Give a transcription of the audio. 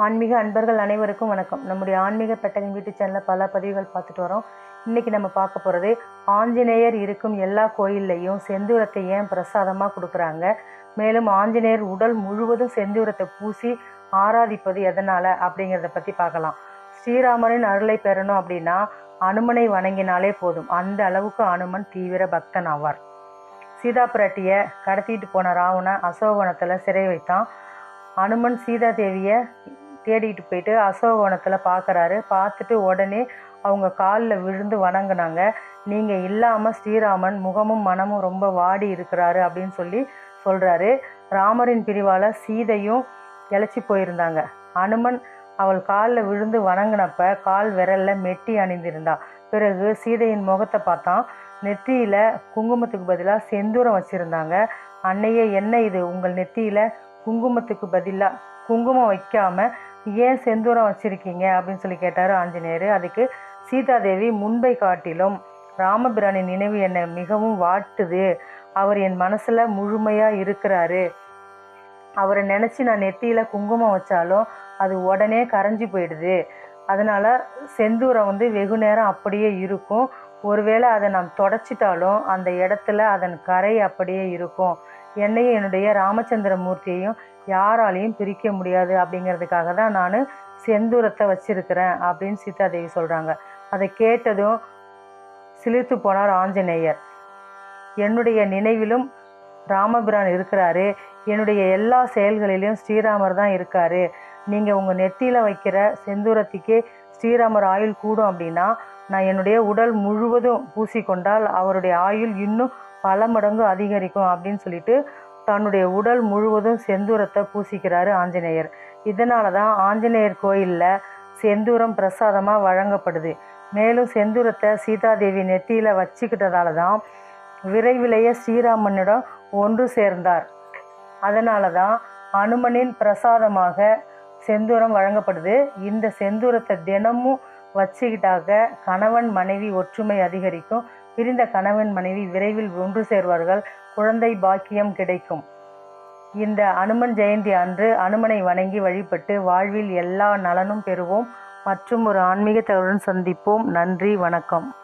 ஆன்மீக அன்பர்கள் அனைவருக்கும் வணக்கம். நம்முடைய ஆன்மீக பெட்டகம் வீட்டு சேனலில் பல பதிவுகள் பார்த்துட்டு வரோம். இன்னைக்கு நம்ம பார்க்க போகிறது ஆஞ்சநேயர் இருக்கும் எல்லா கோயில்லையும் செந்தூரத்தை ஏன் பிரசாதமாக கொடுக்குறாங்க? மேலும் ஆஞ்சநேயர் உடல் முழுவதும் செந்தூரத்தை பூசி ஆராதிப்பது எதனால் அப்படிங்கிறத பற்றி பார்க்கலாம். ஸ்ரீராமனின் அருளை பெறணும் அப்படின்னா அனுமனை வணங்கினாலே போதும். அந்த அளவுக்கு அனுமன் தீவிர பக்தன் ஆவார். சீதா பிராட்டியை கடத்திட்டு போன ராவணன் அசோகவனத்தில் சிறை வைத்தான். அனுமன் சீதா தேவியை தேடிட்டு போயிட்டு அசோகவனத்தில் பார்க்குறாரு பார்த்துட்டு உடனே அவங்க காலில் விழுந்து வணங்குனாங்க. நீங்கள் இல்லாமல் ஸ்ரீராமன் முகமும் மனமும் ரொம்ப வாடி இருக்கிறாரு அப்படின்னு சொல்லி சொல்கிறாரு ராமரின் பிரிவால் சீதையும் இழைச்சி போயிருந்தாங்க. அனுமன் அவள் காலில் விழுந்து வணங்கினப்ப கால் விரல்ல மெட்டி அணிந்திருந்தா. பிறகு சீதையின் முகத்தை பார்த்தான். நெத்தியில் குங்குமத்துக்கு பதிலாக செந்தூரம் வச்சிருந்தாங்க. அன்னையே என்ன இது? உங்கள் நெத்தியில குங்குமத்துக்கு பதிலாக குங்குமம் வைக்காம ஏன் செந்தூரம் வச்சிருக்கீங்க அப்படின்னு சொல்லி கேட்டார் ஆஞ்சநேயர். அதுக்கு சீதாதேவி முன்பை காட்டிலும் ராமபிரானின் நினைவு என்னை மிகவும் வாட்டுது. அவர் என் மனசில் முழுமையாக இருக்கிறாரு. அவரை நினச்சி நான் நெத்தியில் குங்குமம் வச்சாலும் அது உடனே கரைஞ்சி போயிடுது. அதனால் செந்தூரம் வந்து வெகு நேரம் அப்படியே இருக்கும். ஒருவேளை அதை நாம் தொடச்சிட்டாலும் அந்த இடத்துல அதன் கரை அப்படியே இருக்கும். என்னையும் என்னுடைய ராமச்சந்திர மூர்த்தியையும் யாராலையும் பிரிக்க முடியாது அப்படிங்கிறதுக்காக தான் நான் செந்தூரத்தை வச்சிருக்கிறேன் அப்படின்னு சீதாதேவி சொல்கிறாங்க அதை கேட்டதும் சிலிர்த்து போனார் ஆஞ்சநேயர். என்னுடைய நினைவிலும் ராமபிரான் இருக்கிறாரு என்னுடைய எல்லா செயல்களிலும் ஸ்ரீராமர் தான் இருக்காரு. நீங்கள் உங்கள் நெத்தியில் வைக்கிற செந்தூரத்துக்கே ஸ்ரீராமர் ஆயுள் கூடும் அப்படின்னா நான் என்னுடைய உடல் முழுவதும் பூசிக்கொண்டால் அவருடைய ஆயுள் இன்னும் பல மடங்கு அதிகரிக்கும் அப்படின்னு சொல்லிட்டு தன்னுடைய உடல் முழுவதும் செந்தூரத்தை பூசிக்கிறாரு ஆஞ்சநேயர். இதனால தான் ஆஞ்சநேயர் கோயிலில் செந்தூரம் பிரசாதமாக வழங்கப்படுது. மேலும் செந்தூரத்தை சீதாதேவி நெத்தியில் வச்சுக்கிட்டதால தான் விரைவிலேயே ஸ்ரீராமனிடம் ஒன்று சேர்ந்தார். அதனால தான் அனுமனின் பிரசாதமாக செந்தூரம் வழங்கப்படுது. இந்த செந்தூரத்தை தினமும் வச்சுக்கிட்டாக்க கணவன் மனைவி ஒற்றுமை அதிகரிக்கும். பிரிந்த கணவன் மனைவி விரைவில் ஒன்று சேர்வார்கள். குழந்தை பாக்கியம் கிடைக்கும். இந்த அனுமன் ஜெயந்தி அன்று அனுமனை வணங்கி வழிபட்டு வாழ்வில் எல்லா நலனும் பெறுவோம். மற்றும் ஒரு ஆன்மீக தகவலுடன் சந்திப்போம். நன்றி வணக்கம்.